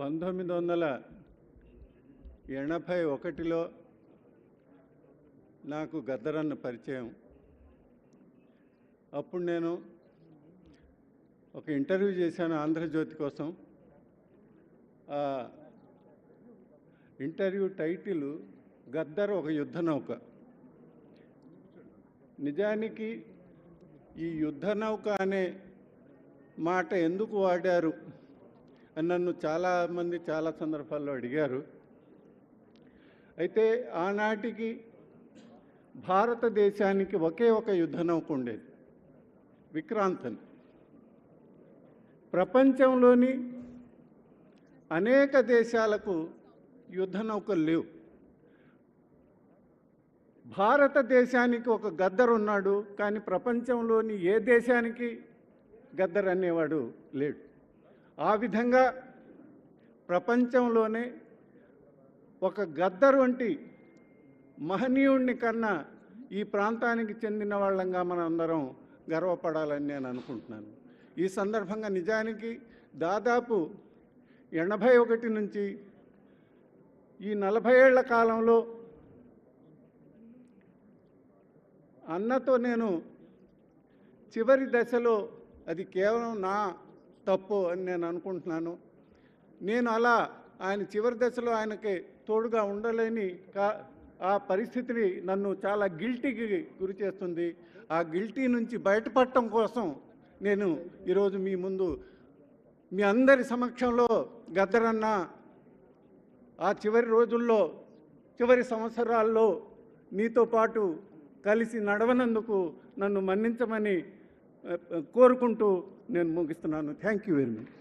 పంతొమ్మిది వందల ఎనభై ఒకటిలో నాకు గద్దరన్న పరిచయం. అప్పుడు నేను ఒక ఇంటర్వ్యూ చేశాను ఆంధ్రజ్యోతి కోసం. ఆ ఇంటర్వ్యూ టైటిల్ గద్దర్ ఒక యుద్ధ నౌక. నిజానికి ఈ యుద్ధ నౌక అనే మాట ఎందుకు వాడారు? నన్ను చాలామంది చాలా సందర్భాల్లో అడిగారు. అయితే ఆనాటికి భారతదేశానికి ఒకే ఒక యుద్ధ నౌక ఉండేది విక్రాంతన్. ప్రపంచంలోని అనేక దేశాలకు యుద్ధ నౌకలు లేవు. భారతదేశానికి ఒక గద్దర్ ఉన్నాడు కానీ ప్రపంచంలోని ఏ దేశానికి గద్దర్ అనేవాడు లేడు. ఆ విధంగా ప్రపంచంలోనే ఒక గద్దర్ వంటి మహనీయుణ్ణి కన్నా ఈ ప్రాంతానికి చెందిన వాళ్ళంగా మనం అందరం గర్వపడాలని నేను అనుకుంటున్నాను. ఈ సందర్భంగా నిజానికి దాదాపు ఎనభై ఒకటి నుంచి ఈ నలభై ఏళ్ళ కాలంలో అన్నతో నేను చివరి దశలో అది కేవలం నా తప్పు అని నేను అనుకుంటున్నాను. నేను అలా ఆయన చివరి దశలో ఆయనకి తోడుగా ఉండలేని కా ఆ పరిస్థితిని నన్ను చాలా గిల్టీకి గురి చేస్తుంది. ఆ గిల్టీ నుంచి బయటపడటం కోసం నేను ఈరోజు మీ ముందు మీ అందరి సమక్షంలో గద్దరన్న ఆ చివరి రోజుల్లో చివరి సంవత్సరాల్లో నీతో పాటు కలిసి నడవనందుకు నన్ను మన్నించమని కోరుకుంటూ నేను ముగిస్తున్నాను. Thank you very much